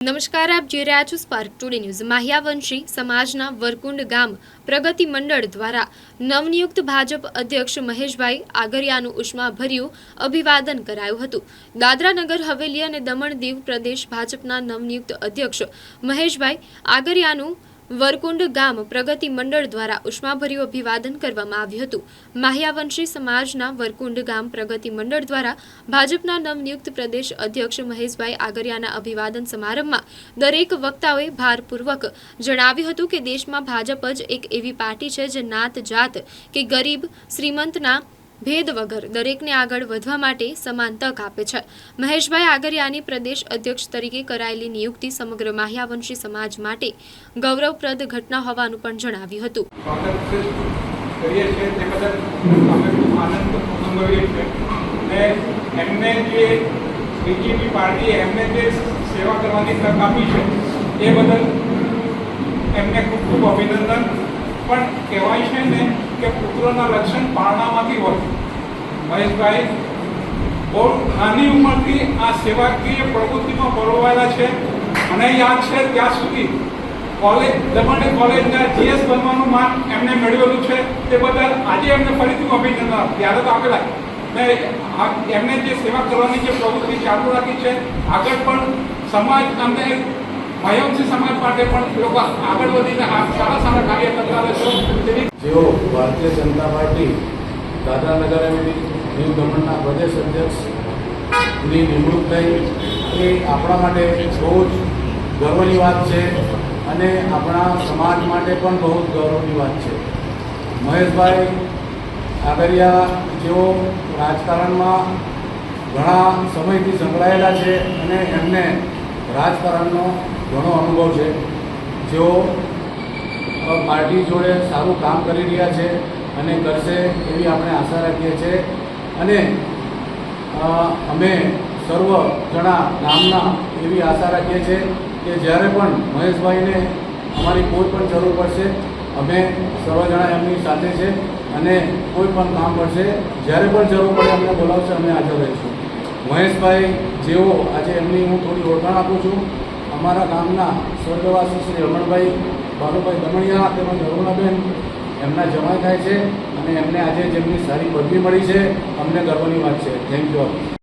નમસ્કાર, આપ જોઈ રહ્યા છો સ્પાર્ક ટુડે ન્યૂઝ માહ્યાવંશી સમાજના વરકુંડ ગામ પ્રગતિ મંડળ દ્વારા નવનિયુક્ત ભાજપ અધ્યક્ષ મહેશભાઈ આગરિયાનું ઉષ્માભર્યું અભિવાદન કરાયું હતું. દાદરા નગર હવેલી અને દમણ દીવ પ્રદેશ ભાજપના નવનિયુક્ત અધ્યક્ષ મહેશભાઈ આગરિયાનું વરકુંડ ગામ પ્રગતિ મંડળ દ્વારા ઉષ્માભર્યું અભિવાદન કરવામાં આવ્યું હતું. માહ્યાવંશી સમાજના વરકુંડ ગામ પ્રગતિ મંડળ દ્વારા ભાજપના નવનિયુક્ત પ્રદેશ અધ્યક્ષ મહેશભાઈ આગરિયાના અભિવાદન સમારંભમાં દરેક વક્તાઓએ ભારપૂર્વક જણાવ્યું હતું કે દેશમાં ભાજપ જ એક એવી પાર્ટી છે જે નાત જાત કે ગરીબ, શ્રીમંતના ભેદ વગર દરેકને આગળ વધવા માટે સમાન તક આપે છે. મહેશભાઈ આગરિયાની પ્રદેશ અધ્યક્ષ તરીકે કરાયેલી નિયુક્તિ સમગ્ર માહ્યાવંશી સમાજ માટે ગૌરવપ્રદ ઘટના હોવાનું પણ જણાવ્યું હતું. અભિનંદન. પણ કહેવાય છે ને કે પુત્રના લક્ષણ પારણામાંથી હોય. મહેશભાઈ બહુ નાની ઉંમરથી આ સેવાકીય પ્રવૃત્તિમાં પરોવાયેલા છે. મને યાદ છે ત્યાં સુધી કોલેજ, દમણ કોલેજના જીએસ બનવાનું માન એમને મેળવેલું છે. તે બદલ આજે એમને ફરીથી અભિનંદન. ત્યારે તો આપેલા. ને એમને જે સેવા કરવાની જે પ્રવૃત્તિ ચાલુ રાખી છે, આગળ પણ સમાજ અને ભયમસી સમાજ માટે પણ લોકો આગળ વધીને આ સારા સારા કાર્ય કરતા રહેશે તેવી જેઓ ભારતીય જનતા પાર્ટી દાદરાનગર અને દીવ દમણના પ્રદેશ અધ્યક્ષની નિમણૂક થઈ. એ આપણા માટે બહુ જ ગર્વની વાત છે અને આપણા સમાજ માટે પણ બહુ જ ગૌરવની વાત છે. મહેશભાઈ આગરિયા જેઓ રાજકારણમાં ઘણા સમયથી સંકળાયેલા છે અને એમને રાજકારણનો ઘણો અનુભવ છે. જેઓ પાર્ટી જોડે સારું કામ કરી રહ્યા છે અને કરશે એવી આપણે આશા રાખીએ છીએ. અને અમે સર્વ જણા ગામના એવી આશા રાખીએ છીએ કે જ્યારે પણ મહેશભાઈને અમારી કોઈ પણ જરૂર પડશે, અમે સર્વ જણા એમની સાથે છે અને કોઈ પણ કામ પડશે, જ્યારે પણ જરૂર પડે અમને બોલાવશે, અમે હાજર રહીશું. મહેશભાઈ જેઓ આજે એમની હું થોડી ઓળખાણ આપું છું, અમારા ગામના સ્વર્ગવાસી શ્રી રમણભાઈ બાલુભાઈ દમણિયા તેમજ અરુણાબેન એમના જમાઈ થાય છે અને એમને આજે જેમની સારી પદવી મળી છે, અમને ગર્વની વાત છે. Thank you